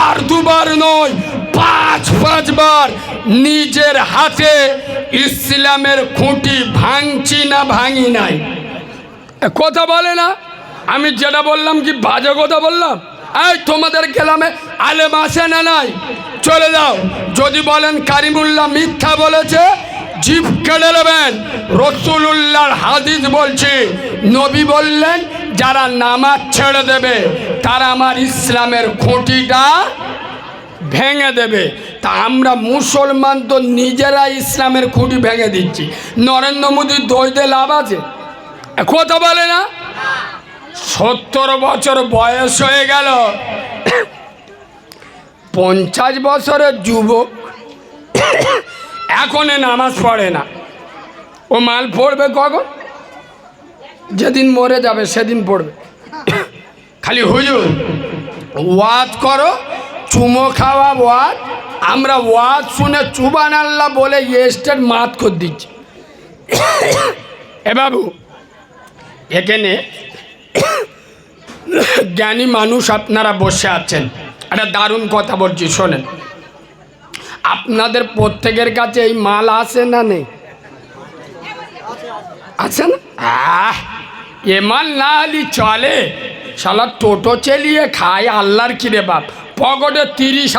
বার দুবার নয়, পাঁচ, পাঁচবার নিজের হাতে ইসলামের খুঁটি ভাঙছি না, ভাঙি নাই। কথা বলে না? আমি যেটা বললাম কি বাজে কথা বললাম? এই, তোমাদের গেলামে আলেম আসে না নাই? চলে যাও। যদি বলেন কারিমুল্লাহ মিথ্যা বলেছে, জিভ কেড়ে নেবেন। রসুল্লাহর হাদিস বলছি, নবী বললেন, যারা নামাজ ছেড়ে দেবে তারা আমার ইসলামের খুঁটিটা ভেঙে দেবে। তা আমরা মুসলমান তো নিজেরা ইসলামের খুঁটি ভেঙে দিচ্ছি। নরেন্দ্র মোদীর দইতে লাভ আছে? কথা বলে না? সত্তর বছর বয়স হয়ে গেল। পঞ্চাশ বছরের যুবক এখনে নামাজ পড়ে না। ও মাল পড়বে কখন? যেদিন মরে যাবে সেদিন পড়বে। খালি হুজুর ওয়াজ করো চুমো খাওয়া ওয়াজ আমরা ওয়াজ শুনে চুবান আল্লাহ বলে স্টেট মাত করে দিচ্ছি। এ বাবু এখানে জ্ঞানী মানুষ আপনারা বসে আছেন। একটা দারুণ কথা বলছি শোনেন। আপনাদের প্রত্যেকের কাছে এই মাল আছে না নেই? আছে না? আহ, এ মাল না চলে। শালা টোটো চালিয়ে খায় আল্লাহর কিরে বাপ? পকেটে তিরিশ